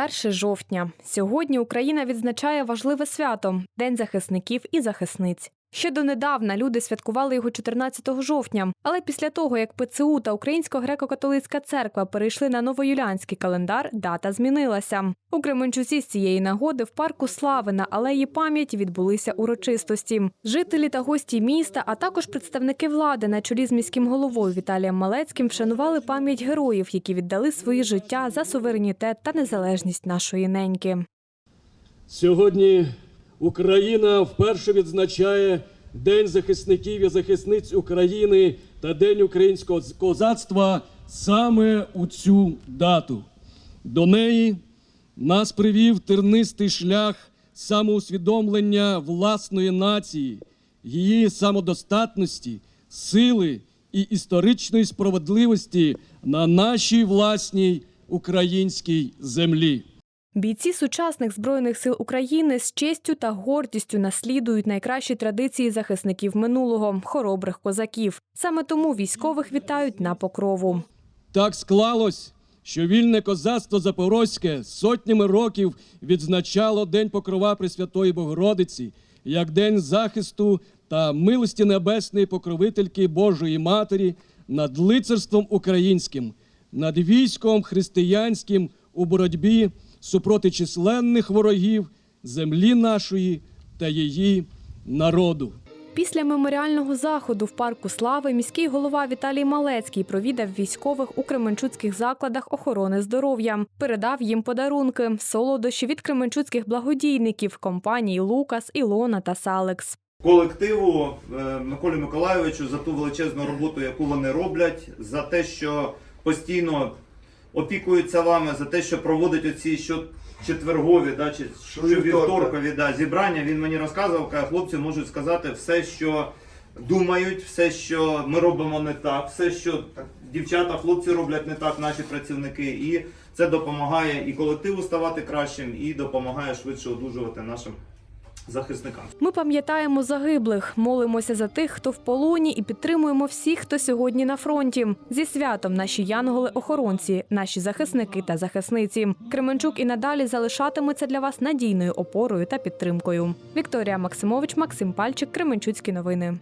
21 жовтня. Сьогодні Україна відзначає важливе свято День захисників і захисниць. Ще донедавна люди святкували його 14 жовтня, але після того, як ПЦУ та Українська греко-католицька церква перейшли на новоюліанський календар, дата змінилася. У Кременчуці з цієї нагоди в парку Слави на алеї пам'яті відбулися урочистості. Жителі та гості міста, а також представники влади на чолі з міським головою Віталієм Малецьким вшанували пам'ять героїв, які віддали свої життя за суверенітет та незалежність нашої неньки. Сьогодні Україна вперше відзначає День захисників і захисниць України та День українського козацтва саме у цю дату. До неї нас привів тернистий шлях самоусвідомлення власної нації, її самодостатності, сили і історичної справедливості на нашій власній українській землі. Бійці сучасних збройних сил України з честю та гордістю наслідують найкращі традиції захисників минулого хоробрих козаків. Саме тому військових вітають на покрову. Так склалось, що вільне козацтво Запорозьке сотнями років відзначало День Покрова Пресвятої Богородиці як день захисту та милості небесної покровительки Божої Матері над лицарством українським, над військом християнським у боротьбі супроти численних ворогів землі нашої та її народу. Після меморіального заходу в парку Слави міський голова Віталій Малецький провідав військових у Кременчуцьких закладах охорони здоров'я, передав їм подарунки, солодощі від кременчуцьких благодійників компаній Лукас, Ілона та Салекс. колективу е, Миколі Миколайовичу за ту величезну роботу, яку вони роблять, за те, що постійно опікуються вами, за те, що проводить оці щочетвергові, да, чи щовівторкові да, зібрання. Він мені розказував, каже, хлопці можуть сказати все, що думають, все, що ми робимо не так, все, що дівчата, хлопці роблять не так, наші працівники. І це допомагає і колективу ставати кращим, і допомагає швидше одужувати нашим захисникам. Ми пам'ятаємо загиблих, молимося за тих, хто в полоні, і підтримуємо всіх, хто сьогодні на фронті. Зі святом наші янголи-охоронці, наші захисники та захисниці. Кременчук і надалі залишатиметься для вас надійною опорою та підтримкою. Вікторія Максимович, Максим Пальчик, Кременчуцькі новини.